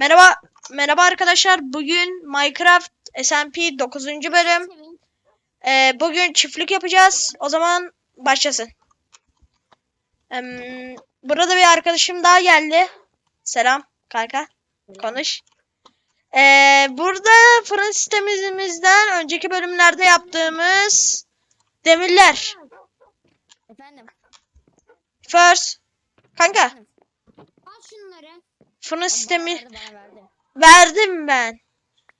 Merhaba, merhaba arkadaşlar. Bugün Minecraft SMP 9. bölüm. Ee, bugün çiftlik yapacağız. O zaman başlasın. Em, burada bir arkadaşım daha geldi. Selam kanka. Konuş. Ee, burada fırın sistemimizden önceki bölümlerde yaptığımız demirler. Efendim. First. Kanka, Al şunları. Fırın sistemi verdi, bana verdi. verdim ben.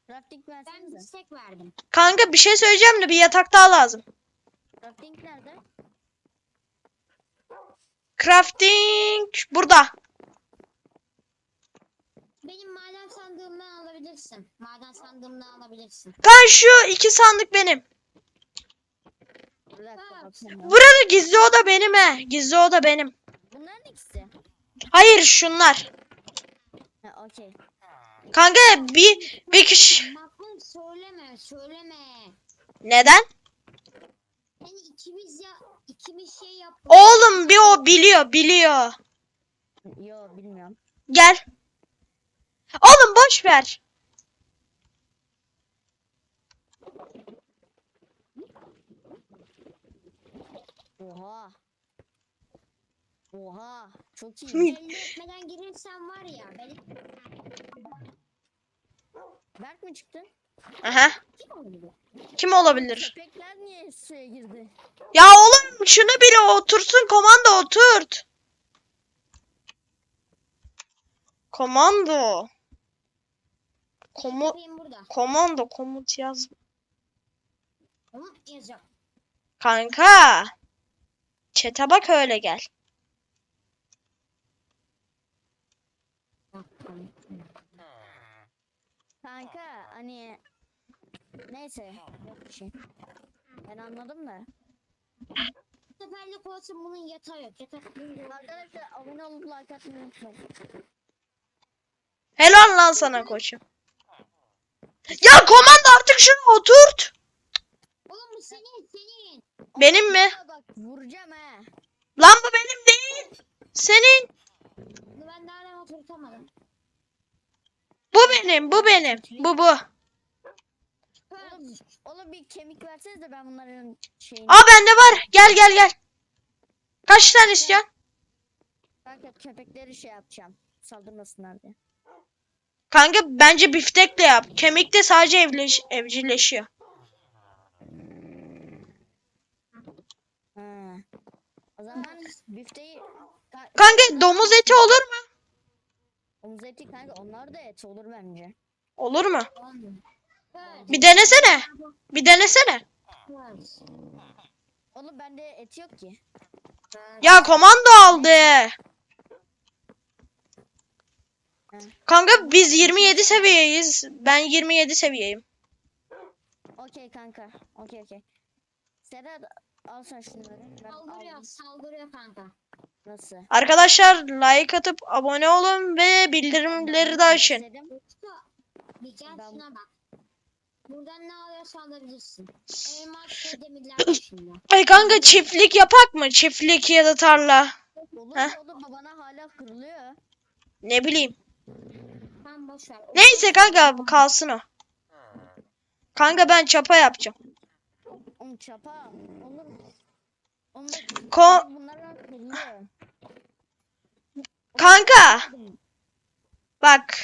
Crafting Ben istek verdim. Kanka bir şey söyleyeceğim de bir yatak daha lazım. Crafting nerede? Crafting burada. Benim maden sandığımdan alabilirsin. Maden sandığımdan alabilirsin. Kan şu iki sandık benim. Ha. Burada gizli oda benim he. Gizli oda benim. Bunların ikisi. Hayır şunlar. Okey. Kanka bir bir kişi. Bakın söyleme söyleme. Neden? Hani ikimiz ya ikimiz şey yaptık. Oğlum bir o biliyor biliyor. Yo bilmiyorum. Gel. Oğlum boş ver. Oha. Oha. Çok iyi. Belli etmeden girirsen var ya. Belli... Berk mi çıktı? Aha. Kim oldu? Kim olabilir? Köpekler niye suya girdi? Ya oğlum şunu bile otursun komando oturt. Komando. Komu komando komut yaz. Ama yazacağım. Kanka. Çete bak öyle gel. Bak, tamam. Kanka hani neyse yok bir şey. Ben anladım da. Bu seferlik olsun bunun yatağı yok. Yatak olur. Arkadaşlar abone olup like atmayı unutmayın. Helal lan sana koçum. Ya komando artık şunu oturt. Oğlum bu senin senin. Benim mi? Bak vuracağım ha. Lan bu benim değil. Senin. Bunu ben daha hemen oturtamadım. Bu benim. Bu benim. Bu bu. Oğlum, oğlum bir kemik verseniz de ben bunların şeyini... Aa bende var. Gel gel gel. Kaç tane istiyorsun? Kanka köpekleri şey yapacağım. Saldırmasınlar diye. Kanka bence biftekle yap. Kemik de sadece evleş evcilleşiyor. Ha. O zaman büfteyi... Ka- Kanka domuz eti olur mu? Omuz eti kanka onlar da et olur bence. Olur mu? Bir denesene. Bir denesene. Oğlum bende et yok ki. Ya komando aldı. Kanka biz 27 seviyeyiz. Ben 27 seviyeyim. Okey kanka. Okey okey. Serhat al sen şunları. Ben Saldırıyor, aldım. saldırıyor kanka. Nasıl? Arkadaşlar like atıp abone olun ve bildirimleri de açın. Bir gel Ben- şuna bak. Buradan ne alıyorsan alabilirsin. Elmas ve demirler var şimdi. Ay kanka çiftlik yapak mı? Çiftlik ya da tarla. Olur Heh. oğlum bana hala kırılıyor. Ne bileyim. Tamam boş ver. Neyse kanka bu kalsın o. Kanka ben çapa yapacağım. Oğlum çapa. Olur mu? Ko- bunlar Kanka bak.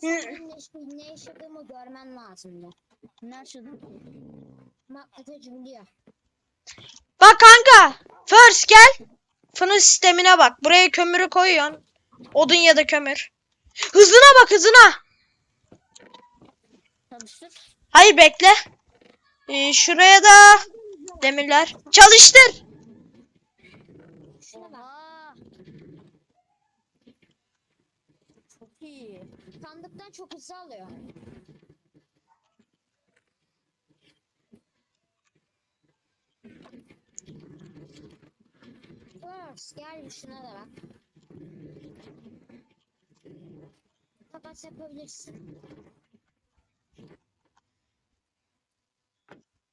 Senin ne, yaşadığımı görmen lazımdı. Ne yaşadın? Makyajı biliyor. Bak kanka. First gel. Fırın sistemine bak. Buraya kömürü koyuyorsun. Odun ya da kömür. Hızına bak hızına. Hayır bekle. Ee, şuraya da demirler. Çalıştır. Oha. Çok iyi. Sandıktan çok hızlı alıyor. First gel şuna da bak. Takas yapabilirsin. Temiz yok.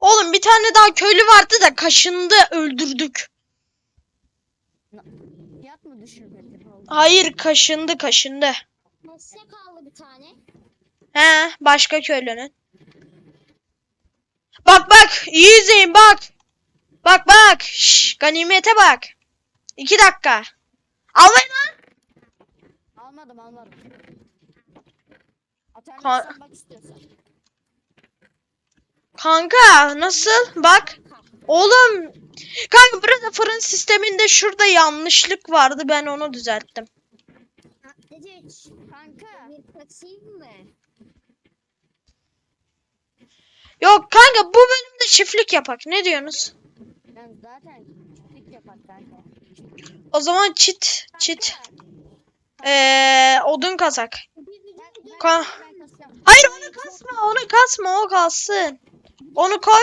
Oğlum bir tane daha köylü vardı da kaşındı öldürdük. Fiyat mı oldu? Hayır kaşındı kaşındı. Mesle kaldı bir tane. He başka köylünün. Bak bak iyi izleyin bak. Bak bak. Şş, ganimete bak. İki dakika. Almayın lan. Almadım almadım. Ha- Alternatif bak istiyorsan. Kanka nasıl? Bak. Oğlum. Kanka burada fırın sisteminde şurada yanlışlık vardı. Ben onu düzelttim. Atlıcıç. Kanka. Bir kasayım mı? Yok kanka bu bölümde çiftlik yapak. Ne diyorsunuz? Ben zaten çiftlik yapar kanka. O zaman çit çit. Ee, odun kazak. Ka-. Hayır onu kasma onu kasma o kalsın. Onu koy.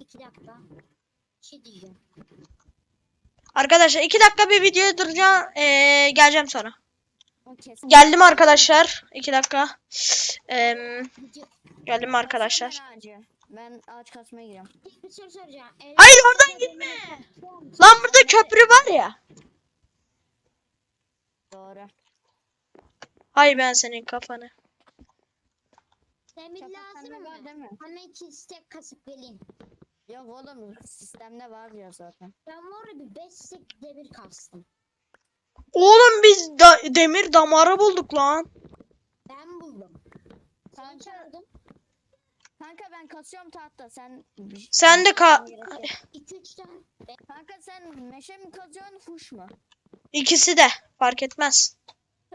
İki dakika. Bir şey diyeceğim. Arkadaşlar iki dakika bir video duracağım. Ee, geleceğim sonra. Kesin. Geldim arkadaşlar. iki dakika. Ee, geldim arkadaşlar. Ben ağaç kasmaya gidiyorum. Tek bir soru soracağım. El- Hayır oradan gitme. Lan burada köprü var ya. Doğru. Hay ben senin kafanı. Demir lazım sende var mı? değil mi? Hemen iki istek kasıp geleyim. Yok oğlum sistemde var diyor zaten. Ben var ya bir beş istek demir kastım. Oğlum biz da- demir damarı bulduk lan. Ben buldum. Sen çağırdın. kanka ben kasıyorum tahta sen... Sen de ka- İki üç tane. Kanka sen meşe mi kazıyorsun fuş mu? İkisi de fark etmez.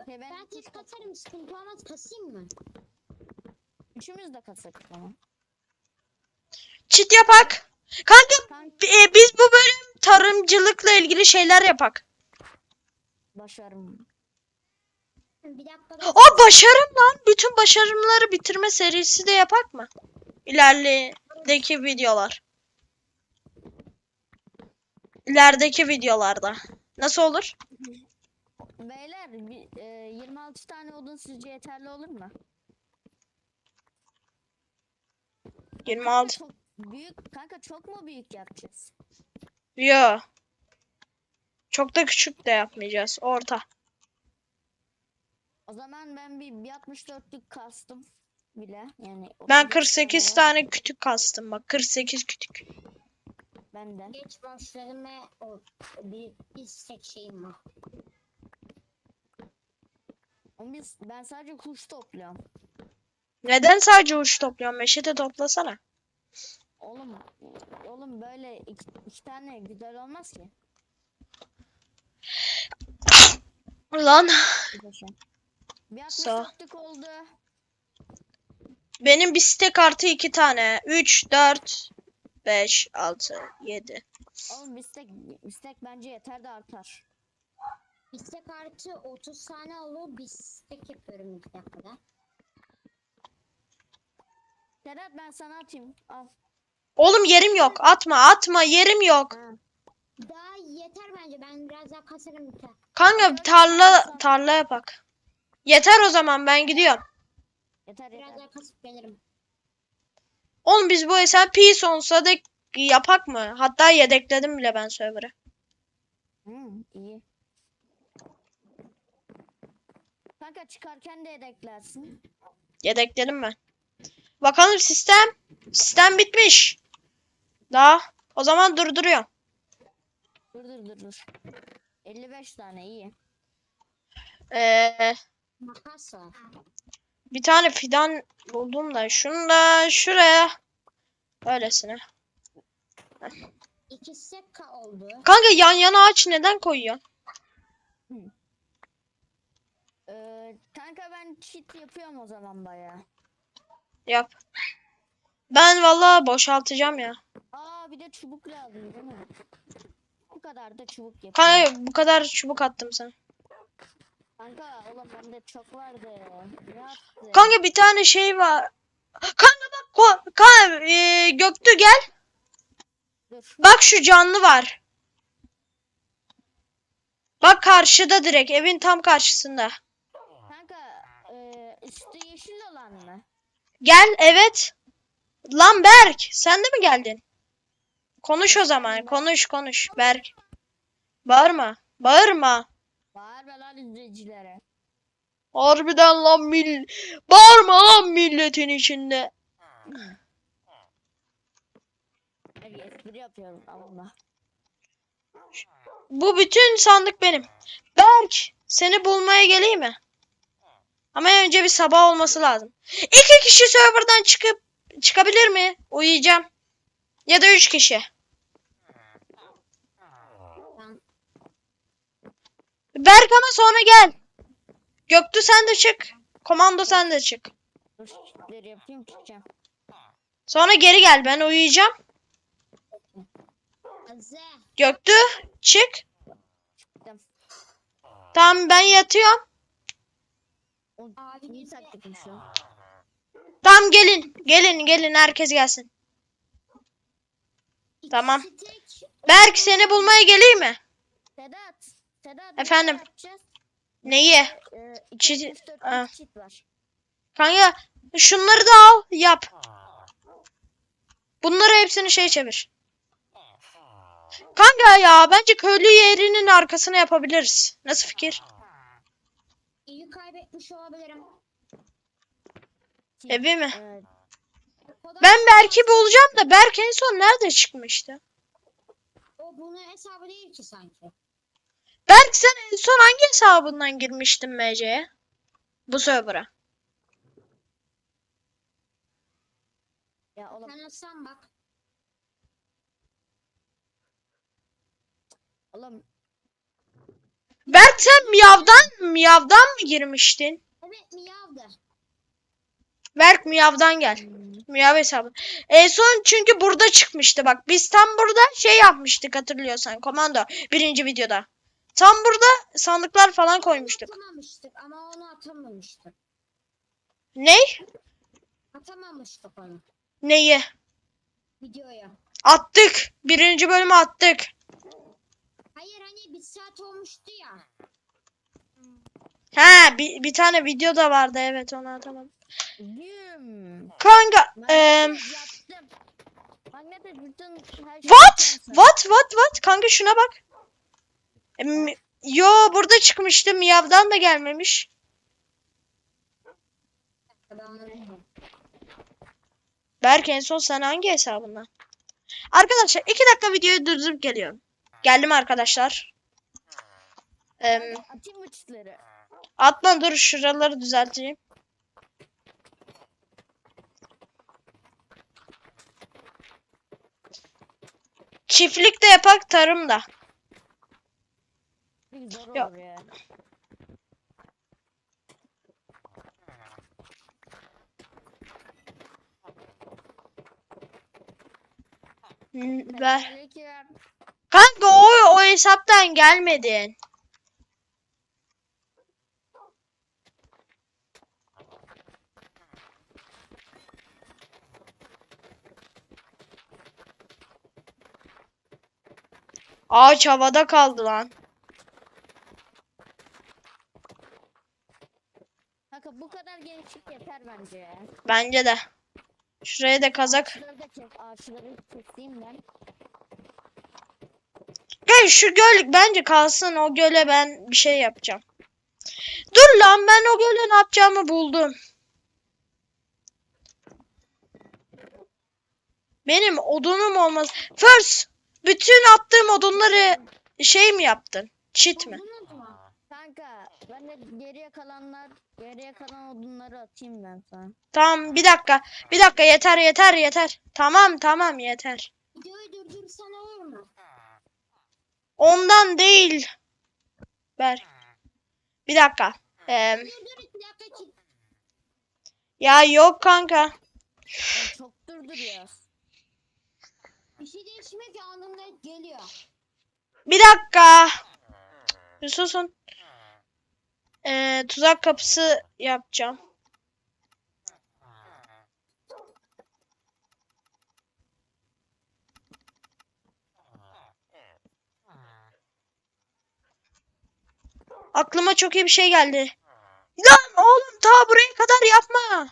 Ben, Ben tek katarım sıkıntı olmaz kasayım mı? Üçümüz de kasak tamam. Çit yapak. Kanka Kanka e, biz bu bölüm tarımcılıkla ilgili şeyler yapak. başarım. Bir dakika. O başarım lan. Bütün başarımları bitirme serisi de yapak mı? İlerideki videolar. İlerideki videolarda. Nasıl olur? Beyler bir, e, 26 tane odun sizce yeterli olur mu? 26. Çok büyük kanka çok mu büyük yapacağız? Yo. Çok da küçük de yapmayacağız. Orta. O zaman ben bir, bir 64'lük kastım bile. Yani Ben 35 48 tane tane kütük kastım bak. 48 kütük. Ben de. Geç başlarım ve o bir istek şeyim var. Ama biz, ben sadece kuş topluyorum. Neden sadece uç topluyorsun? Meşe de toplasana. Oğlum, oğlum böyle iki, iki tane güzel olmaz ki. Lan Bir. Bir Sağ. 64'lük oldu. benim bir stek artı 2 tane. 3, 4, 5, 6, 7. Oğlum bistek, bistek bence yeter de artar. İstek artı 30 tane olur. Bir istek yapıyorum iki dakikada. Serhat ben sana atayım. Al. Oğlum yerim yok. Atma atma yerim yok. Ha. Daha yeter bence. Ben biraz daha kasarım biter. Kanka tarla tarla yapak. Yeter o zaman ben gidiyorum. Yeter Biraz yeter. daha kasıp gelirim. Oğlum biz bu SMP sonsuza dek yapak mı? Hatta yedekledim bile ben server'ı. Hmm, iyi. Kanka çıkarken de yedeklersin. Yedekledim ben. Bakalım sistem. Sistem bitmiş. Daha. O zaman durduruyorum. Dur dur dur dur. 55 tane iyi. Ee, Makas var. bir tane fidan buldum da şunu da şuraya. Öylesine. İki istek ka- oldu. Kanka yan yana ağaç neden koyuyorsun? Ee, kanka ben cheat yapıyorum o zaman bayağı. Yap. Ben vallahi boşaltacağım ya. Aa bir de çubuk lazım değil mi? Bu kadar da çubuk yapayım. Kanka bu kadar çubuk attım sana. Kanka oğlum bende çok vardı. Ne yaptın? Kanka bir tane şey var. Kanka bak ko- kanka ee, Göktü gel. Dur. Bak şu canlı var. Bak karşıda direkt evin tam karşısında. Kanka e, üstü yeşil olan mı? Gel evet. Lan Berk sen de mi geldin? Konuş o zaman konuş konuş Berk. Bağırma. Bağırma. Bağırma lan izleyicilere. Harbiden lan mil... Bağırma lan milletin içinde. Ben espri yapıyorum Allah. Bu bütün sandık benim. Berk seni bulmaya geleyim mi? Ama önce bir sabah olması lazım. İki kişi serverdan çıkıp çıkabilir mi? Uyuyacağım. Ya da üç kişi. Berk ama sonra gel. Göktuğ sen de çık. Komando sen de çık. Sonra geri gel ben uyuyacağım. Göktuğ çık. Tamam ben yatıyorum. Abi iyi bize- taktikmiş o. Tamam gelin. Gelin gelin herkes gelsin. Tamam. Berk seni bulmaya geleyim mi? Sedat. Sedat. Efendim? Neyi? Ee, var. Kanka şunları da al yap. Bunları hepsini şey çevir. Kanka ya bence köylü yerinin arkasına yapabiliriz. Nasıl fikir? İyi kaybetmiş olabilirim. Evi mi? kadar- Ben Berk'i bulacağım da Berk en son nerede çıkmıştı? O bunun hesabı değil ki sanki. Berk sen en son hangi hesabından girmiştin MC'ye? Bu server'a. ya oğlum Sen açsan bak. oğlum Berk sen Miyav'dan, Miyav'dan mı girmiştin? Evet miyavdı. Berk Miyav'dan gel. hmm, Miyav hesabı. En son çünkü burada çıkmıştı bak. Biz tam burada şey yapmıştık hatırlıyorsan. Komando birinci videoda. Tam burada sandıklar falan koymuştuk. Atamamıştık ama onu atamamıştık. Ne? Atamamıştık onu. Neyi? Videoya. Attık. Birinci bölümü attık. Bir saat olmuştu ya. Ha bir, bir tane video da vardı evet onu atamadım. Güm. Kanka eee what? What what what? Kanka şuna bak. Yo burada çıkmıştı. Miyav'dan da gelmemiş. Berk en son sen hangi hesabından? Arkadaşlar iki dakika videoyu durdurup geliyorum. Geldim arkadaşlar. Em, Atayım mı çiftleri? atma dur şuraları düzelteyim. Çiftlik de yapak tarım da. Bir zor Yok. ya. Hı, Ver. Kanka o, o hesaptan gelmedin. Ağaç havada kaldı lan. Kanka bu kadar genişlik yeter bence. Bence de. Şuraya da kazak. Ağaçları da kes, ağaçları keseyim ben. Hey şu göl bence kalsın. O göle ben bir şey yapacağım. Dur lan ben o göle ne yapacağımı buldum. Benim odunum olmaz. First, bütün attığım odunları şey mi yaptın? Cheat mi? Buldunuz mu? Kanka ben de geriye kalanlar geriye kalan odunları atayım ben sana. Tamam bir dakika. Bir dakika yeter yeter yeter. Tamam tamam yeter. Videoyu durdursan olur mu? Ondan değil. Ver. Bir dakika. Ee, Durdur iki dakika ki. ya yok kanka. Ya çok durduruyor. Bir şey değişmiyor ki anında geliyor. Bir dakika. Bir susun. Ee, tuzak kapısı yapacağım. Aklıma çok iyi bir şey geldi. Lan oğlum ta buraya kadar yapma.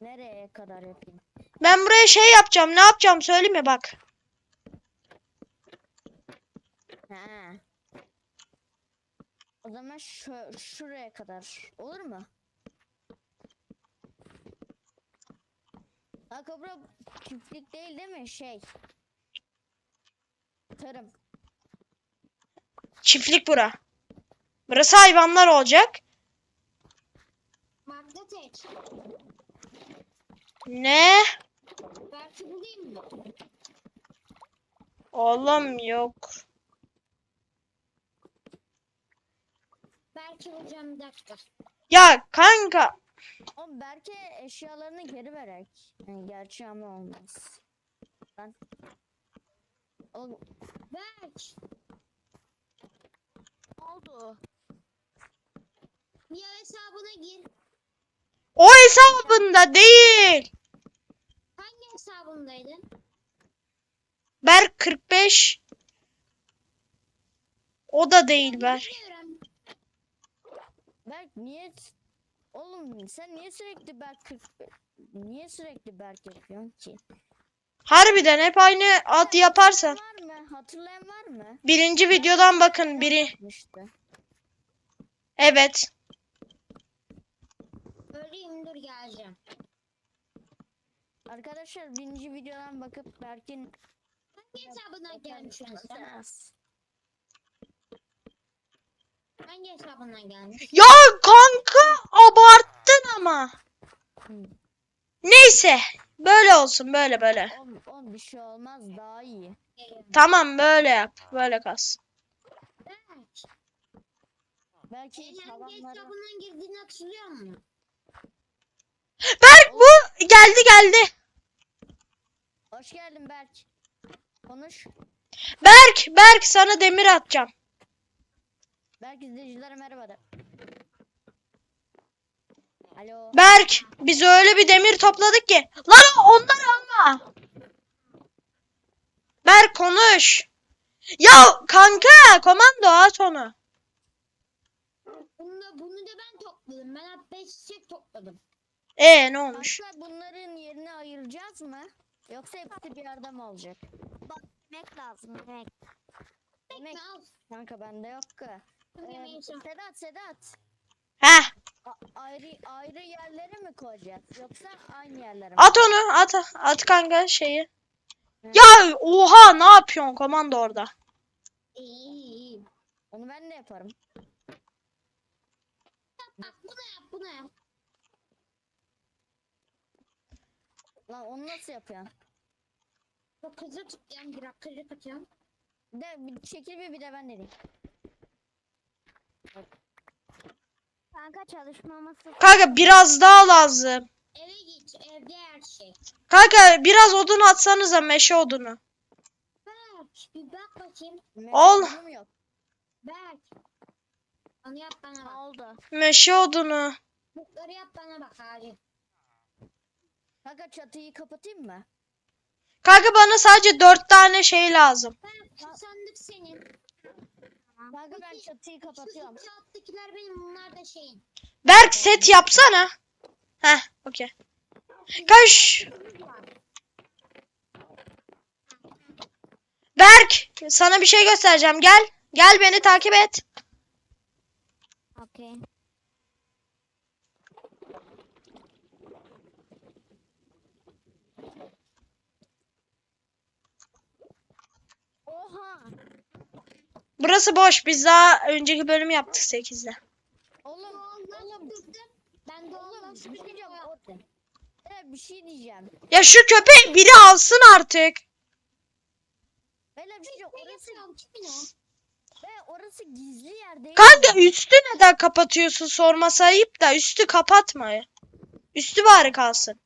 Nereye kadar yapayım? Ben buraya şey yapacağım. Ne yapacağım söyleyeyim mi bak. Ha. Zaman şu şuraya kadar. Olur mu? Kanka bura çiftlik değil değil mi? Şey. Tarım. Çiftlik bura. Burası hayvanlar olacak. Ne? Belki bulayım mı? Oğlum yok. Bulacağım bir dakika. Ya kanka. Oğlum belki eşyalarını geri verek. Yani gerçi ama olmaz. Ben... Oğlum Berk. ne oldu? Ya hesabına gir. O hesabında değil. Hangi hesabındaydın? Berk 45. O da değil Berk. Bilmiyorum. Berk niye... Oğlum sen niye sürekli Berk 40... Niye sürekli Berk yapıyorsun ki? Harbiden hep aynı ad yaparsan. Var mı? Hatırlayan var mı? Birinci videodan bakın biri. Yapmıştı. Evet. Öleyim dur geleceğim. Arkadaşlar birinci videodan bakıp Berk'in Hangi hesabından gelmiş hesap? Hangi hesabından gelmiş? Ya kanka abarttın ama. Neyse. Böyle olsun böyle böyle. On, on bir şey olmaz daha iyi. Tamam böyle yap. Böyle kalsın. Belki tavanları... hesabından girdiğini hatırlıyor musun? Berk bu geldi geldi. Hoş geldin Berk. Konuş. Berk Berk sana demir atacağım. Berk izleyicilere merhaba de. Alo. Berk biz öyle bir demir topladık ki. Lan ondan alma. Berk konuş. Ya kanka komando at onu. Bunu da, bunu da ben topladım. Ben hep 5 çiçek topladım. E ne olmuş? Başka bunların yerini ayıracağız mı? Yoksa hepsi bir yerde mi olacak? Bak yemek lazım yemek. Yemek kanka bende yok ki. Ee, Sedat Sedat. Heh A- ayrı ayrı yerlere mi koyacağız? Yoksa aynı yerlere mi? at onu at at kanka şeyi. Ya oha ne yapıyorsun komando orada? İyi iyi. Onu ben de yaparım. Bak bunu yap bunu yap. Lan onu nasıl yapıyorsun? Çok hızlı tut yani bir dakika kaçıyorum. Bir de bir çekil bir bir de ben deneyeyim. Kanka çalışmaması Kanka biraz daha lazım. Eve git evde her şey. Kanka biraz odun atsanıza meşe odunu. Berk bir bak bakayım. Ol. Berk. Onu yap bana Ne bak. oldu? Meşe odunu. Mutları yap bana bak abi. Kanka çatıyı kapatayım mı? Kanka bana sadece dört tane şey lazım. Berk şu sandık senin. Kanka ben çatıyı kapatıyorum. Şu iki alttakiler benim bunlar da şeyin. Berk set yapsana. Heh okey. Kaş. Berk sana bir şey göstereceğim gel. Gel beni takip et. Okey. Oha. Burası boş. Biz daha önceki bölüm yaptık 8'de. Oğlum, oğlum, Ben de oğlum bir şey diyeceğim. O- Evet, bir şey diyeceğim. Ya şu köpeği biri alsın artık. Böyle bir şey diyeceğim. Orası, ve orası gizli yer değil. Kanka üstü neden kapatıyorsun sorması ayıp da üstü kapatma. Üstü bari kalsın.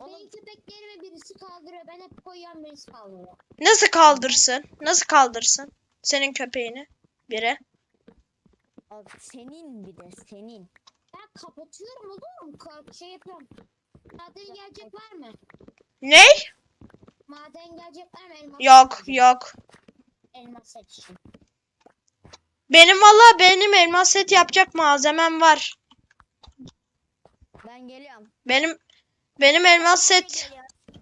Benim köpeklerimi birisi kaldırıyor. Ben hep koyuyorum birisi kaldırıyor. Nasıl kaldırsın? Nasıl kaldırsın? Senin köpeğini. Biri. Abi senin bir de senin. Ben kapatıyorum olur mu? Ka- Şey yapıyorum. Maden gelecek var mı? Ne? Maden gelecek var mı? Elmas Yok gelecek. yok. Elmas set için. Benim valla benim elmas set yapacak malzemem var. Ben geliyorum. Benim benim elmas set.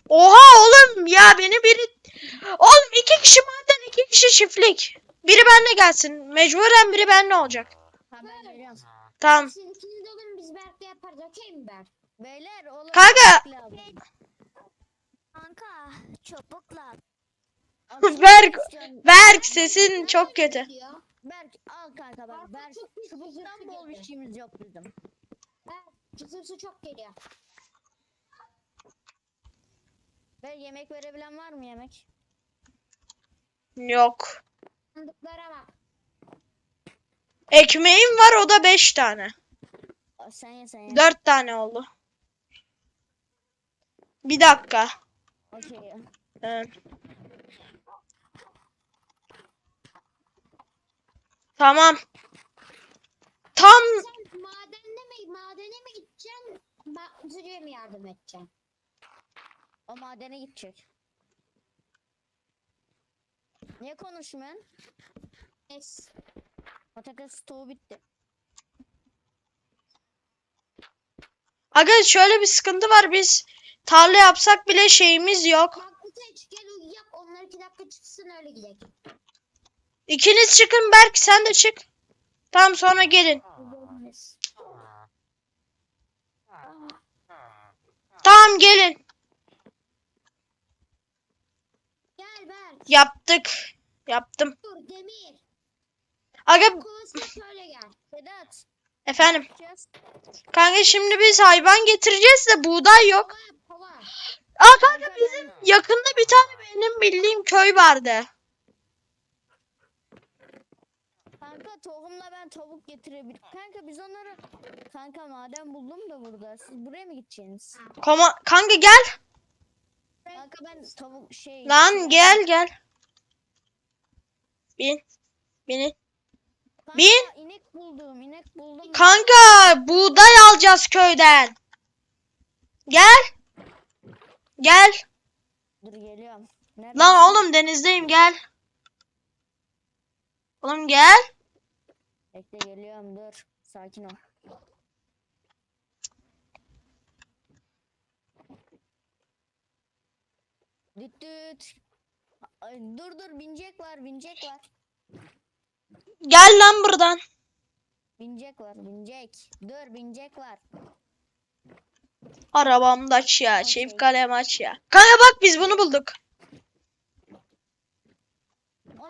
Oha oğlum ya beni biri... Oğlum iki kişi maden iki kişi çiftlik. Biri benle gelsin. Mecburen biri benle olacak. Tamam. Siz ikiniz de olun biz Berk'le yaparız okey mi Berk? Beyler oğlum. Kanka. Kanka çabuk lan. Berk. Berk sesin çok kötü. Berk al kanka bak. Berk çubuktan bol bir şeyimiz yok bizim. Berk cızırtı çok geliyor. Berk yemek verebilen var mı yemek? Yok. Sandıklara bak. Ekmeğim var o da 5 tane. Sen ye sen ye. 4 tane oldu. Bir dakika. Okey. Ee, Tamam. Tam Sen madende mi, madene mi gideceksin? Mi yardım edeceksin? O madene gidecek. Niye konuşmuyorsun? Es. Patates stoğu bitti. Aga şöyle bir sıkıntı var biz tarla yapsak bile şeyimiz yok. Bak Uteç gel uyuyak onlar iki dakika çıksın öyle gidelim. İkiniz çıkın Berk sen de çık. Tamam sonra gelin. Tamam gelin. Gel Berk. Yaptık. Yaptım. Dur Demir. Aga Kovasına şöyle gel. Sedat. efendim. Kanka şimdi biz hayvan getireceğiz de buğday yok. Kova. Aa kanka bizim yakında bir tane benim bildiğim köy vardı. Kanka tohumla ben tavuk getirebilirim. Kanka biz onları... Kanka maden buldum da burada. Siz buraya mı gideceksiniz? Koma kanka gel. Kanka ben tavuk şey... Lan şey- gel gel. Bin. Binin. Kanka, bin. inek buldum, inek buldum. Kanka buğday alacağız köyden. Gel. Gel. Dur geliyorum. Neredesin? Lan oğlum denizdeyim gel. Oğlum gel. Bekle geliyorum dur. Sakin ol. Düt düt. Ay, dur dur binecek var binecek var. Gel lan buradan. Binecek var binecek. Dur binecek var. Arabamda aç ya. Çift kalem aç ya. Kanka bak biz bunu bulduk.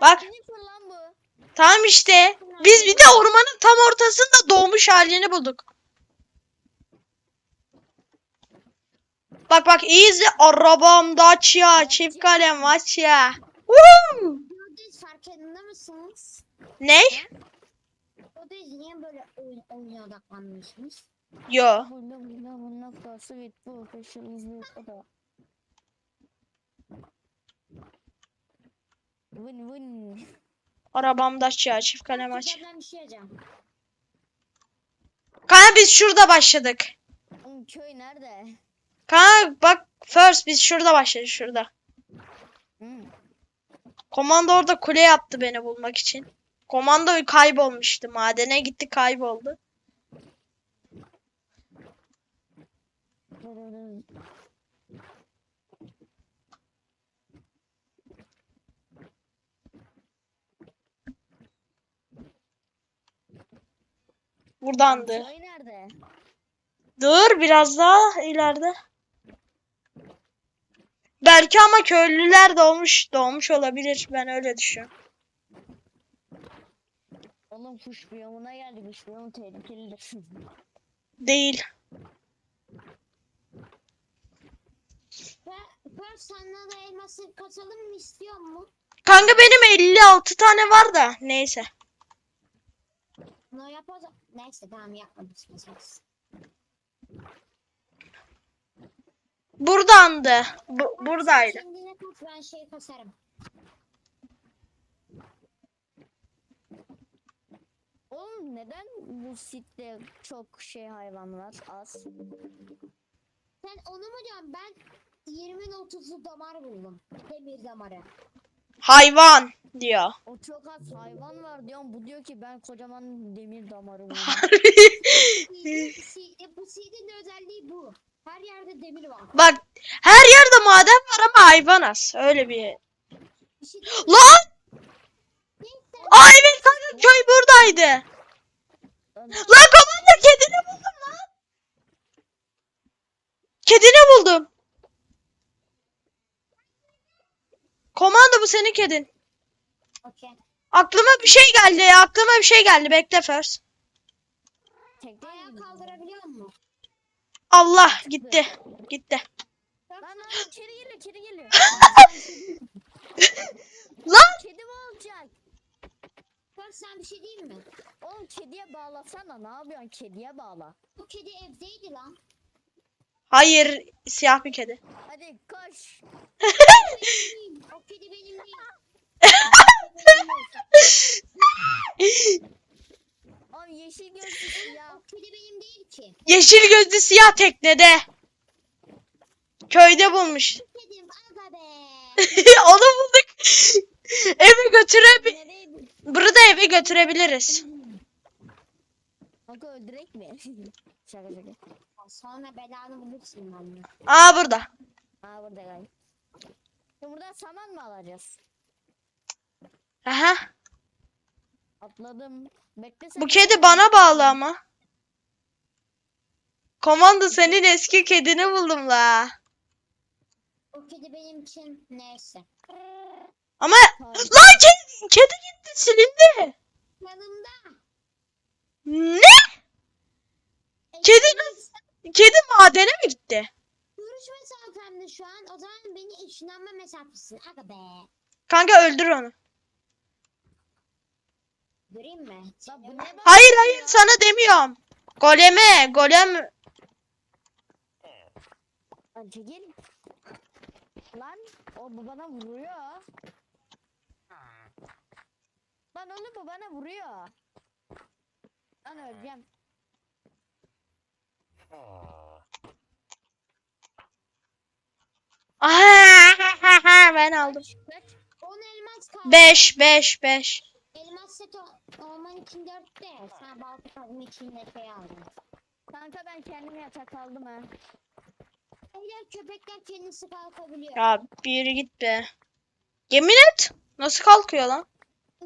Bak. Sniffer lan bu. Tamam işte. Biz bir de ormanın tam ortasında doğmuş halini bulduk. Bak bak iyi izle. Aç ya. Çift kalem aç ya. Woo! Gördünüz farkında mısınız? Ne? Gördünüz niye böyle oyun, oyuna odaklanmıyorsunuz? Yo. Burada burada bu noktası bit bu. Peşin izliyor o da. Vın vın. Arabamda aç ya. Çift kalem aç. Ben bir şey diyeceğim. Kanka biz şurada başladık. Oğlum köy nerede? Kanka bak first biz şurada başladık şurada. Hmm. Komando orada kule yaptı beni bulmak için. Komando kaybolmuştu. Madene gitti kayboldu. Buradandı. Dur biraz daha ileride. Belki ama köylüler doğmuş doğmuş olabilir. Ben öyle düşünüyorum. Oğlum kuş biyomuna geldi. Kuş biyomu tehlikelidir. Değil. Ben sana da elması katalım mı istiyor mu? Kanka benim 56 tane var da neyse. Ne yapacak? Neyse tamam yapmadık. Buradandı. Bu, buradaydı. Kendine ben şey kasarım. Oğlum neden bu sitte çok şey hayvan var az? Sen onu mu diyorsun? Ben 20'nin 30'lu damar buldum. Demir damarı. Hayvan diyor. O çok az hayvan var diyorum. Bu diyor ki ben kocaman demir damarı buldum. Bu CD'nin özelliği bu. Her yerde demir var. Bak her yerde maden var ama hayvan az. Öyle bir. Bir şey Lan! Aa evet kanka köy buradaydı. Lan komanda kedini buldum lan. Kedini buldum. Komando bu senin kedin. Okay. Aklıma bir şey geldi. Aklıma bir şey geldi. Bekle first. Ayağı kaldırabiliyor Allah gitti. Gitti. Lan lan kedi geliyor kedi geliyor. Lan kedi mi olacak? Bak sen bir şey diyeyim mi? Oğlum kediye bağlasana ne yapıyorsun kediye bağla. Bu kedi evdeydi lan. hayır siyah bir kedi. Hadi koş. Benim değil. O kedi benim değil. Oğlum yeşil gözlü ya. O kedi benim değil ki. Yeşil gözlü siyah teknede. Köyde bulmuş. Kedim aga be. Onu bulduk. eve götürebi Nereydi? burada eve götürebiliriz. Kanka öldürek mi? şaka şaka. Sonra belanı bulursun lan. Aa burada. Aa burada gel. Şimdi buradan saman mı alacağız? Aha. Atladım. Bekle sen. Bu kedi bana bağlı ama. Komando senin eski kedini buldum la. O kedi benim için neyse. Ama lan kedi, kedi gitti silindi. Yanımda. Ne? Kedi Kedi madene mi gitti? Görüş mesafemde şu an. O zaman beni ışınlanma mesafesin. Aga be. Kanka öldür onu. Göreyim mi? Lan bu ne bak- Hayır hayır sana demiyorum. Goleme, golem. Lan çekil. Lan o bu bana vuruyor. Lan oğlum bu bana vuruyor. Lan öleceğim. Ben aldım. Kaç? 10 elmas kaldı. 5 5 5. Elmas set o- orman için 4'te. Sen balta kazma için de şey aldın. Kanka ben kendime yatak aldım ha. Beyler köpekler kendisi kalkabiliyor. Ya bir yere git be. Yemin et. Nasıl kalkıyor lan?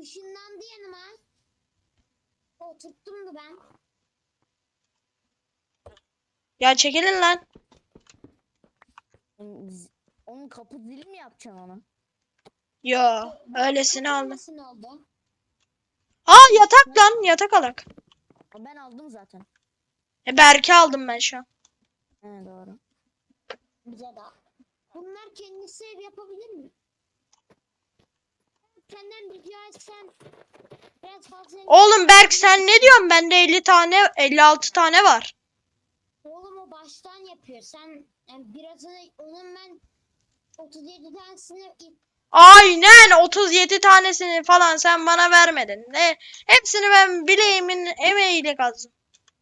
Işınlandı yanıma. Oturttum da ben. Ya çekilin lan. Onun kapı zili mi yapacaksın onu? Yo, öylesini aldım. Nasıl oldu? Aa yatak lan, yatak alak. Ben aldım zaten. E Berke aldım ben şu an. He doğru. Bize de. Bunlar kendisi ev yapabilir mi? Senden rica etsem biraz fazla Oğlum Berk sen ne diyorsun? Bende 50 tane, 56 tane var. Oğlum o baştan yapıyor. Sen yani birazını onun ben 37 tanesini Aynen 37 tanesini falan sen bana vermedin. Ne? Hepsini ben bileğimin emeğiyle kazdım.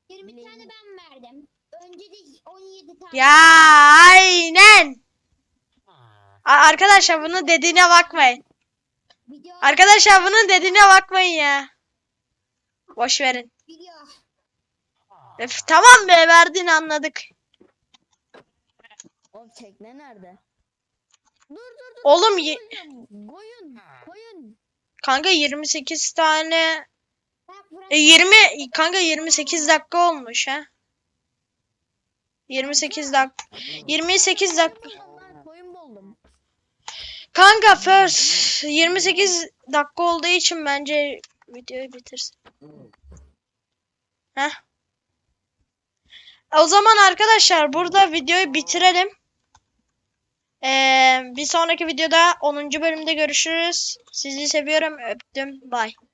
20 Bileyim. tane ben verdim. Önce de 17 tane. Ya aynen. Arkadaşlar bunun dediğine bakmayın. Video, Arkadaşlar bunun dediğine bakmayın ya. Boş verin. video. Öf, tamam be verdin anladık. Oğlum tekne nerede? Dur dur dur. Oğlum koyun, ye- koyun, Koyun. Kanka 28 tane Bak e, 20 kanka 28 dakika olmuş ha. 28 dakika 28 dakika. Lan, Koyun buldum. Kanka first 28 dakika olduğu için bence videoyu bitirsin. Heh. O zaman arkadaşlar burada videoyu bitirelim. Ee, bir sonraki videoda 10. bölümde görüşürüz. Sizi seviyorum. Öptüm. Bye.